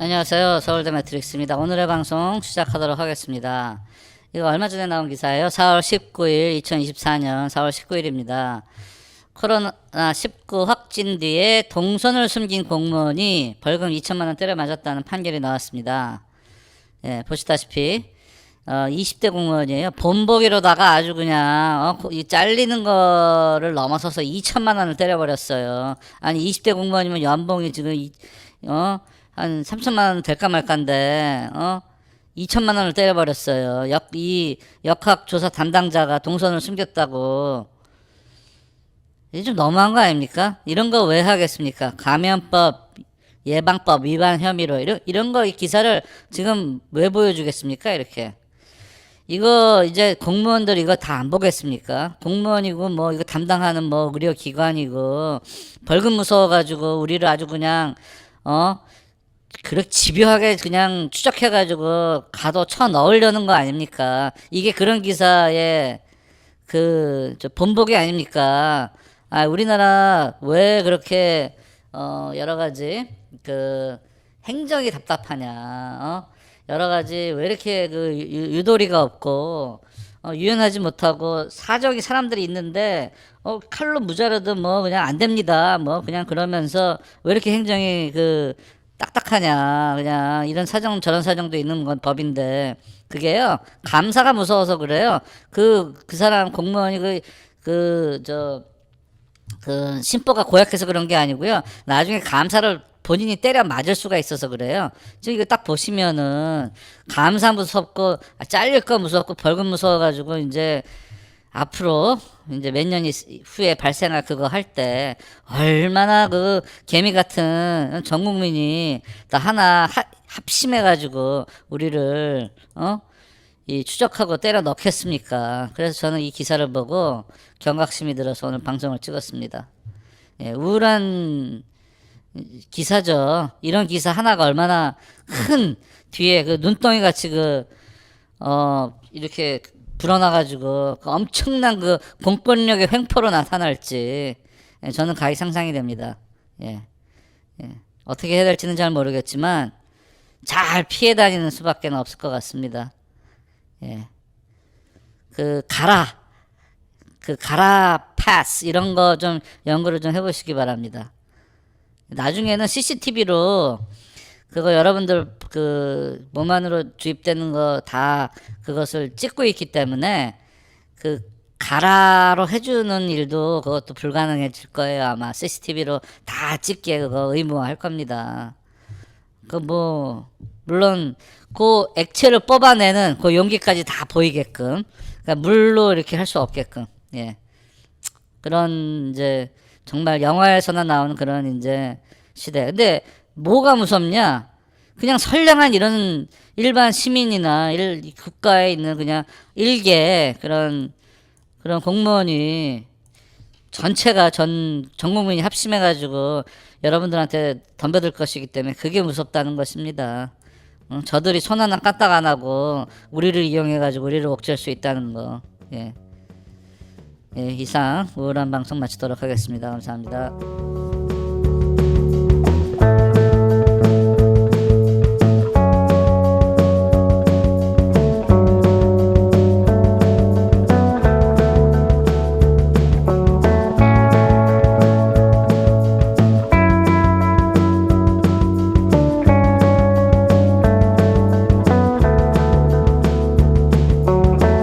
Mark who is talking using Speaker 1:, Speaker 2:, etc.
Speaker 1: 안녕하세요. 서울대 매트릭스입니다. 오늘의 방송 시작하도록 하겠습니다. 이거 얼마 전에 나온 기사예요. 4월 19일, 2024년 4월 19일입니다. 코로나19 확진 뒤에 동선을 숨긴 공무원이 벌금 2천만 원 때려 맞았다는 판결이 나왔습니다. 예, 보시다시피 어, 20대 공무원이에요. 본보기로다가 아주 그냥 어, 이 잘리는 거를 넘어서서 2천만 원을 때려버렸어요. 아니 20대 공무원이면 연봉이 지금 이, 어, 한 3천만 원 될까 말까인데 어, 2천만 원을 때려버렸어요. 역, 이 역학 조사 담당자가 동선을 숨겼다고. 이게 좀 너무한 거 아닙니까? 이런 거 왜 하겠습니까? 감염법 예방법 위반 혐의로 이런 이런 거이 기사를 지금 왜 보여주겠습니까? 이렇게 이거 이제 공무원들 이거 다 안 보겠습니까? 공무원이고 뭐 이거 담당하는 뭐 의료기관이고 벌금 무서워가지고 우리를 아주 그냥 어 그렇게 집요하게 그냥 추적해가지고 가도 쳐 넣으려는 거 아닙니까? 이게 그런 기사의 그 저 본보기 아닙니까? 아 우리나라 왜 그렇게 어 여러 가지 그 행정이 답답하냐? 어? 여러 가지 왜 이렇게 그 유- 유도리가 없고 어, 유연하지 못하고 사정이 사람들이 있는데 어 칼로 무자르도 뭐 그냥 안 됩니다. 뭐 그냥 그러면서 왜 이렇게 행정이 그 딱딱하냐. 그냥 이런 사정 저런 사정도 있는 건 법인데. 그게요 감사가 무서워서 그래요. 그 그 사람 공무원이 그 그 저 그 심보가 고약해서 그런 게 아니고요. 나중에 감사를 본인이 때려 맞을 수가 있어서 그래요. 지금 이거 딱 보시면은 감사 무섭고 아, 잘릴 거 무섭고 벌금 무서워가지고 이제 앞으로 이제 몇 년 후에 발생할 그거 할 때 얼마나 그 개미 같은 전 국민이 다 하나 하- 합심해가지고 우리를 어? 이 추적하고 때려 넣겠습니까? 그래서 저는 이 기사를 보고 경각심이 들어서 오늘 방송을 찍었습니다. 예, 우울한 기사죠. 이런 기사 하나가 얼마나 큰 뒤에 그 눈덩이 같이 그, 어, 이렇게 불어나가지고 그 엄청난 그 공권력의 횡포로 나타날지 예, 저는 가히 상상이 됩니다. 예. 예. 어떻게 해야 될지는 잘 모르겠지만 잘 피해 다니는 수밖에 없을 것 같습니다. 예. 그 가라 그 가라 패스 이런 거 좀 연구를 좀 해보시기 바랍니다. 나중에는 CCTV로 그거 여러분들 그 몸 안으로 주입되는 거 다 그것을 찍고 있기 때문에 그 가라로 해주는 일도 그것도 불가능해질 거예요 아마 CCTV로 다 찍게 그거 의무화할 겁니다. 그 뭐 물론 그 액체를 뽑아내는 그 용기까지 다 보이게끔 그러니까 물로 이렇게 할 수 없게끔 예 그런 이제 정말 영화에서나 나오는 그런 이제 시대. 근데 뭐가 무섭냐? 그냥 선량한 이런 일반 시민이나 일, 국가에 있는 그냥 일개 그런 그런 공무원이 전체가 전, 전 국민이 합심해가지고 여러분들한테 덤벼들 것이기 때문에 그게 무섭다는 것입니다. 어, 저들이 손 하나 까딱 안 하고 우리를 이용해가지고 우리를 옥죄할 수 있다는 거. 예. 예, 이상 우울한 방송 마치도록 하겠습니다. 감사합니다.